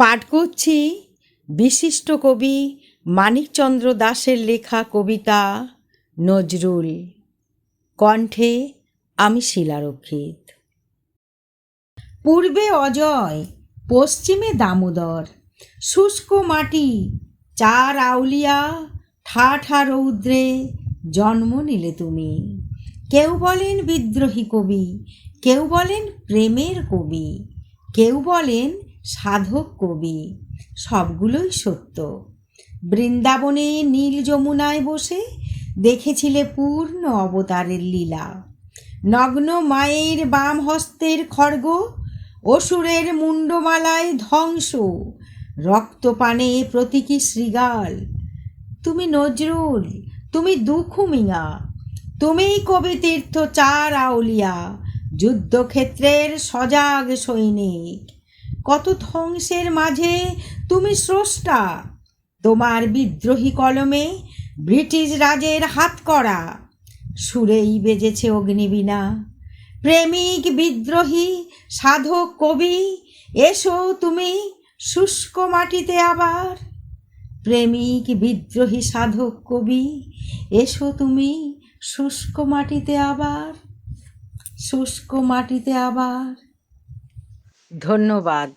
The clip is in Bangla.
পাঠ করছি বিশিষ্ট কবি মানিকচন্দ্র দাসের লেখা কবিতা নজরুল। কণ্ঠে আমি শিলারক্ষিত। পূর্বে অজয়, পশ্চিমে দামোদর, শুষ্ক মাটি, চার আউলিয়া ঠা ঠা রৌদ্রে জন্ম নিলে তুমি। কেউ বলেন বিদ্রোহী কবি, কেউ বলেন প্রেমের কবি, কেউ বলেন সাধক কবি, সবগুলোই সত্য। বৃন্দাবনে নীল যমুনায় বসে দেখেছিলে পূর্ণ অবতারের লীলা। নগ্ন মায়ের বাম হস্তের খড়গ, অসুরের মুন্ডমালায় ধ্বংস। রক্তপানে প্রতীকী শ্রীগাল তুমি নজরুল, তুমি দুখু মিয়া তুমিই কবি তীর্থ চার আউলিয়া। যুদ্ধক্ষেত্রের সজাগ সৈনিক। কত ধ্বংসের মাঝে তুমি স্রষ্টা? তোমার বিদ্রোহী কলমে ব্রিটিশ রাজের হাত করা। সুরেই বেজেছে অগ্নিবীণা। প্রেমিক বিদ্রোহী, সাধক কবি, এসো তুমি শুষ্ক মাটিতে আবার। প্রেমিক বিদ্রোহী, সাধক কবি, এসো তুমি শুষ্ক মাটিতে আবার। শুষ্ক মাটিতে আবার। ধন্যবাদ।